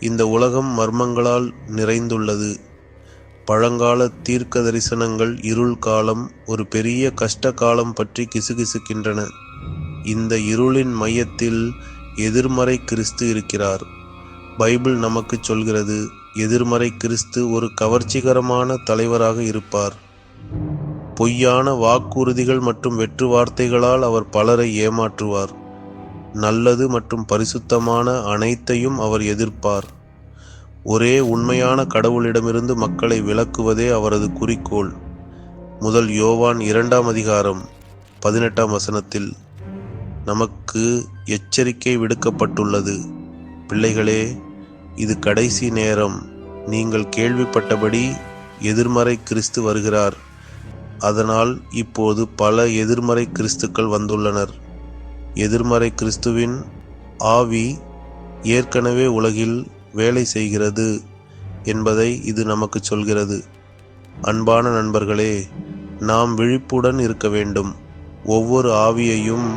இந்த உலகம் மர்மங்களால் நிறைந்துள்ளது. பழங்கால தீர்க்க தரிசனங்கள் இருள் காலம் ஒரு பெரிய கஷ்ட காலம் பற்றி கிசுகிசுக்கின்றன. இந்த இருளின் மையத்தில் எதிர்மறை கிறிஸ்து இருக்கிறார். பைபிள் நமக்கு சொல்கிறது எதிர்மறை கிறிஸ்து ஒரு கவர்ச்சிகரமான தலைவராக இருப்பார். பொய்யான வாக்குறுதிகள் மற்றும் வெற்று வார்த்தைகளால் அவர் பலரை ஏமாற்றுவார். நல்லது மற்றும் பரிசுத்தமான அனைத்தையும் அவர் எதிர்ப்பார். ஒரே உண்மையான கடவுளிடமிருந்து மக்களை விலக்குவதே அவரது குறிக்கோள். முதல் யோவான் இரண்டாம் அதிகாரம் பதினெட்டாம் வசனத்தில் நமக்கு எச்சரிக்கை விடுக்கப்பட்டுள்ளது. பிள்ளைகளே இது கடைசி நேரம். நீங்கள் கேள்விப்பட்டபடி எதிர்மறை கிறிஸ்து வருகிறார். அதனால் இப்போது பல எதிர்மறை கிறிஸ்துக்கள் வந்துள்ளனர். எதிர்மறை கிறிஸ்துவின் ஆவி ஏற்கனவே உலகில் வேலை செய்கிறது என்பதை இது நமக்கு சொல்கிறது. அன்பான நண்பர்களே நாம் விழிப்புடன் இருக்க வேண்டும். ஒவ்வொரு ஆவியையும்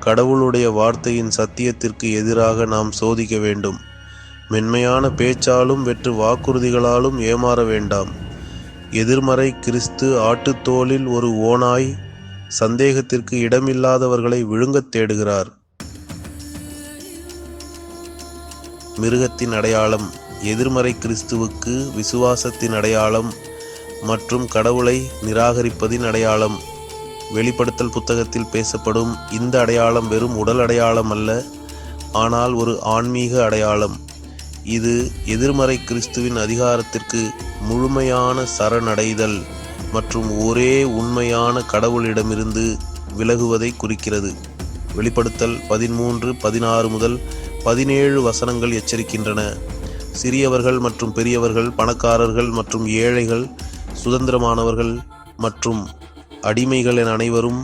கடவுளுடைய வார்த்தையின் சத்தியத்திற்கு எதிராக நாம் சோதிக்க வேண்டும். மென்மையான பேச்சாலும் வெற்று வாக்குறுதிகளாலும் ஏமாற வேண்டாம். எதிர்மறை கிறிஸ்து ஆட்டுத்தோலில் ஒரு ஓனாய் சந்தேகத்திற்கு இடமில்லாதவர்களை விழுங்கத் தேடுகிறார். மிருகத்தின் அடையாளம் எதிர்மறை கிறிஸ்துவுக்கு விசுவாசத்தின் அடையாளம் மற்றும் கடவுளை நிராகரிப்பதின் அடையாளம். வெளிப்படுத்தல் புத்தகத்தில் பேசப்படும் இந்த அடையாளம் வெறும் உடல் அடையாளம் அல்ல ஆனால் ஒரு ஆன்மீக அடையாளம். இது எதிர்மறை கிறிஸ்துவின் அதிகாரத்திற்கு முழுமையான சரணடைதல். மற்றும் ஒரே உண்மையான கடவுளிடமிருந்து விலகுவதை குறிக்கிறது. வெளிப்படுத்தல் பதிமூன்று பதினாறு முதல் பதினேழு வசனங்கள் எச்சரிக்கின்றன. சிறியவர்கள் மற்றும் பெரியவர்கள் பணக்காரர்கள் மற்றும் ஏழைகள் சுதந்திரமானவர்கள் மற்றும் அடிமைகள் என அனைவரும்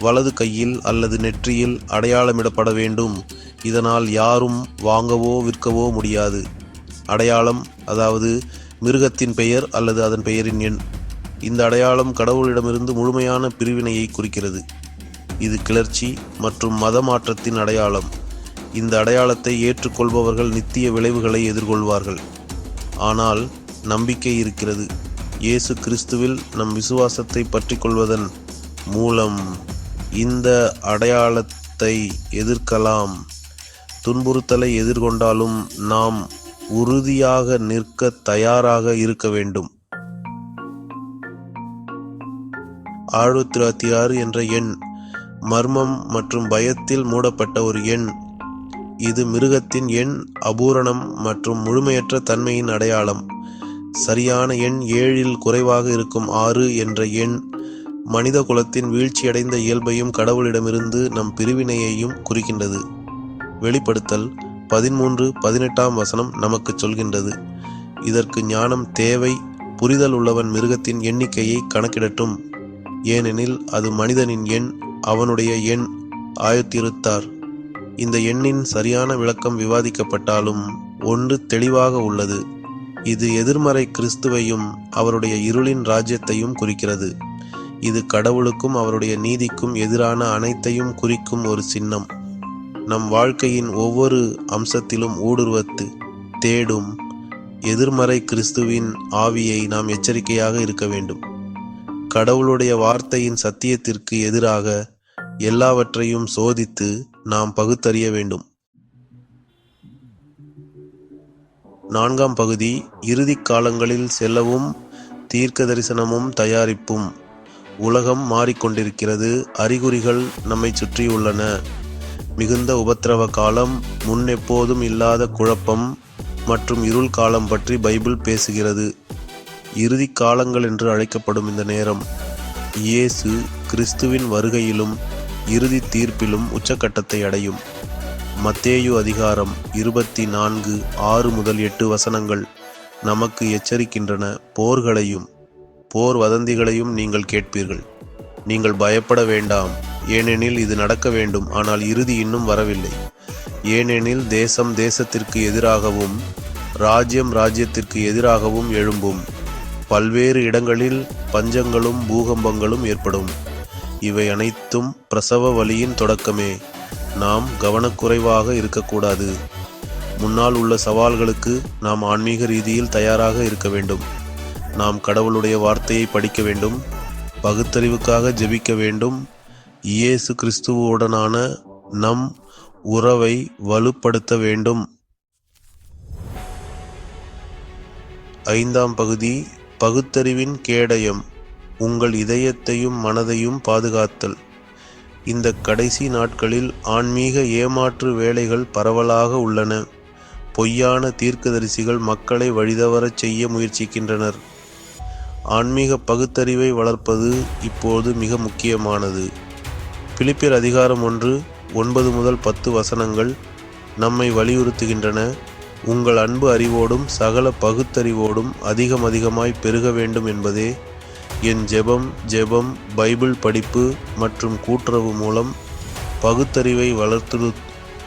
வலது கையில் அல்லது நெற்றியில் அடையாளமிடப்பட வேண்டும். இதனால் யாரும் வாங்கவோ விற்கவோ முடியாது. அடையாளம் அதாவது மிருகத்தின் பெயர் அல்லது அதன் பெயரின் எண். இந்த அடையாளம் கடவுளிடமிருந்து முழுமையான பிரிவினையை குறிக்கிறது. இது கிளர்ச்சி மற்றும் மத மாற்றத்தின் அடையாளம். இந்த அடையாளத்தை ஏற்றுக்கொள்பவர்கள் நித்திய விளைவுகளை எதிர்கொள்வார்கள். ஆனால் நம்பிக்கை இருக்கிறது. இயேசு கிறிஸ்துவில் நம் விசுவாசத்தை பற்றிக்கொள்வதன் மூலம் இந்த அடையாளத்தை எதிர்க்கலாம். துன்புறுத்தலை எதிர்கொண்டாலும் நாம் உறுதியாக நிற்க தயாராக இருக்க வேண்டும். ஆயிரத்தி ஆறு என்ற எண் மர்மம் மற்றும் பயத்தில் மூடப்பட்ட ஒரு எண். இது மிருகத்தின் எண் அபூரணம் மற்றும் முழுமையற்ற தன்மையின் அடையாளம். சரியான எண் ஏழில் குறைவாக இருக்கும் ஆறு என்ற எண் மனித குலத்தின் வீழ்ச்சியடைந்த இயல்பையும் கடவுளிடமிருந்து நம் பிரிவினையையும் குறிக்கின்றது. வெளிப்படுத்தல் பதிமூன்று பதினெட்டாம் வசனம் நமக்கு சொல்கின்றது. இதற்கு ஞானம் தேவை புரிதல் உள்ளவன் மிருகத்தின் எண்ணிக்கையை கணக்கிடட்டும். ஏனெனில் அது மனிதனின் எண் அவனுடைய எண் ஆயத்திருத்தார். இந்த எண்ணின் சரியான விளக்கம் விவாதிக்கப்பட்டாலும் ஒன்று தெளிவாக உள்ளது. இது எதிர்மறை கிறிஸ்துவையும் அவருடைய இருளின் ராஜ்யத்தையும் குறிக்கிறது. இது கடவுளுக்கும் அவருடைய நீதிக்கும் எதிரான அனைத்தையும் குறிக்கும் ஒரு சின்னம். நம் வாழ்க்கையின் ஒவ்வொரு அம்சத்திலும் ஊடுருவத்து தேடும் எதிர்மறை கிறிஸ்துவின் ஆவியை நாம் எச்சரிக்கையாக இருக்க வேண்டும். கடவுளுடைய வார்த்தையின் சத்தியத்திற்கு எதிராக எல்லாவற்றையும் சோதித்து நாம் பகுத்தறிய வேண்டும். நான்காம் பகுதி இறுதி காலங்களில் செல்லவும் தீர்க்க தரிசனமும் தயாரிப்பும். உலகம் மாறிக்கொண்டிருக்கிறது அறிகுறிகள் நம்மை சுற்றியுள்ளன. மிகுந்த உபத்திரவ காலம் முன் எப்போதும் இல்லாத குழப்பம் மற்றும் இருள் காலம் பற்றி பைபிள் பேசுகிறது. இறுதி காலங்கள் என்று அழைக்கப்படும் இந்த நேரம் இயேசு கிறிஸ்துவின் வருகையிலும் இறுதி தீர்ப்பிலும் உச்சக்கட்டத்தை அடையும். மத்தேயு அதிகாரம் இருபத்தி நான்கு ஆறு முதல் எட்டு வசனங்கள் நமக்கு எச்சரிக்கின்றன. போர்களையும் போர் வதந்திகளையும் நீங்கள் கேட்பீர்கள். நீங்கள் பயப்பட வேண்டாம். ஏனெனில் இது நடக்க வேண்டும் ஆனால் இறுதி இன்னும் வரவில்லை. ஏனெனில் தேசம் தேசத்திற்கு எதிராகவும் ராஜ்யம் ராஜ்யத்திற்கு எதிராகவும் எழும்பும். பல்வேறு இடங்களில் பஞ்சங்களும் பூகம்பங்களும் ஏற்படும். இவை அனைத்தும் பிரசவ வலியின் தொடக்கமே. நாம் கவனக்குறைவாக இருக்கக்கூடாது. முன்னால் உள்ள சவால்களுக்கு நாம் ஆன்மீக ரீதியில் தயாராக இருக்க வேண்டும். நாம் கடவுளுடைய வார்த்தையை படிக்க வேண்டும். பகுத்தறிவுக்காக ஜெபிக்க வேண்டும். இயேசு கிறிஸ்துவுடனான நம் உறவை வலுப்படுத்த வேண்டும். ஐந்தாம் பகுதி பகுத்தறிவின் கேடயம் உங்கள் இதயத்தையும் மனதையும் பாதுகாத்தல். இந்த கடைசி நாட்களில் ஆன்மீக ஏமாற்று வேலைகள் பரவலாக உள்ளன. பொய்யான தீர்க்கதரிசிகள் மக்களை வழிதவரச் செய்ய முயற்சிக்கின்றனர். ஆன்மீக பகுத்தறிவை வளர்ப்பது இப்போது மிக முக்கியமானது. பிலிப்பியர் அதிகாரம் ஒன்று ஒன்பது முதல் பத்து வசனங்கள் நம்மை வலியுறுத்துகின்றன. உங்கள் அன்பு அறிவோடும் சகல பகுத்தறிவோடும் அதிகம் அதிகமாய் பெருக வேண்டும் என்பதே என் ஜெபம் ஜெபம் பைபிள் படிப்பு மற்றும் கூட்டுறவு மூலம் பகுத்தறிவை வளர்த்து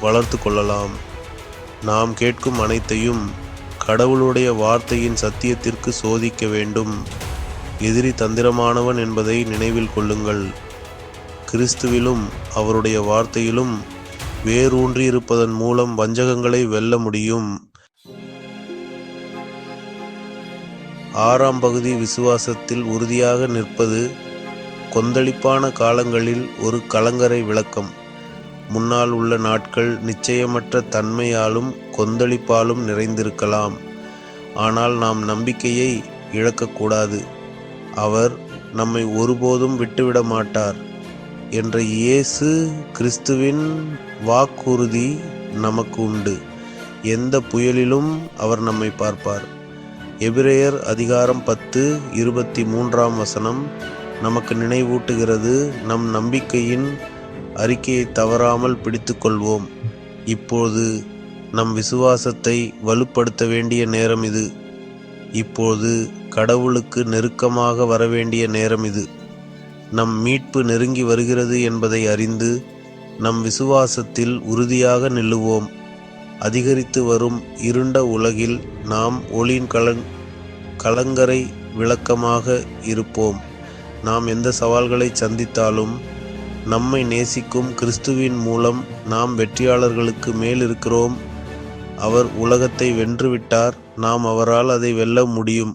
வளர்த்து கொள்ளலாம். நாம் கேட்கும் அனைத்தையும் கடவுளுடைய வார்த்தையின் சத்தியத்திற்கு சோதிக்க வேண்டும். எதிரி தந்திரமானவன் என்பதை நினைவில் கொள்ளுங்கள். கிறிஸ்துவிலும் அவருடைய வார்த்தையிலும் வேரூன்றி இருப்பதன் மூலம் வஞ்சகங்களை வெல்ல முடியும். ஆறாம் பகுதி விசுவாசத்தில் உறுதியாக நிற்பது கொந்தளிப்பான காலங்களில் ஒரு கலங்கரை விளக்கம். முன்னால் உள்ள நாட்கள் நிச்சயமற்ற தன்மையாலும் கொந்தளிப்பாலும் நிறைந்திருக்கலாம். ஆனால் நாம் நம்பிக்கையை இழக்கக்கூடாது. அவர் நம்மை ஒருபோதும் விட்டுவிட மாட்டார் என்ற இயேசு கிறிஸ்துவின் வாக்குறுதி நமக்கு உண்டு எந்த புயலிலும் அவர் நம்மை பார்ப்பார். எபிரேயர் அதிகாரம் பத்து இருபத்தி மூன்றாம் வசனம். நமக்கு நினைவூட்டுகிறது நம் நம்பிக்கையின் அறிக்கையை தவறாமல் பிடித்துக்கொள்வோம். இப்போது நம் விசுவாசத்தை வலுப்படுத்த வேண்டிய நேரம் இது. இப்போது கடவுளுக்கு நெருக்கமாக வரவேண்டிய நேரம் இது. நம் மீட்பு நெருங்கி வருகிறது என்பதை அறிந்து நம் விசுவாசத்தில் உறுதியாக நில்லுவோம். அதிகரித்து வரும் இருண்ட உலகில் நாம் ஒளியின் கலங் கலங்கரை விளக்கமாக இருப்போம். நாம் எந்த சவால்களை சந்தித்தாலும் நம்மை நேசிக்கும் கிறிஸ்துவின் மூலம் நாம் வெற்றியாளர்களுக்கு மேல் இருக்கிறோம் அவர் உலகத்தை வென்றுவிட்டார் நாம் அவரால் அதை வெல்ல முடியும்.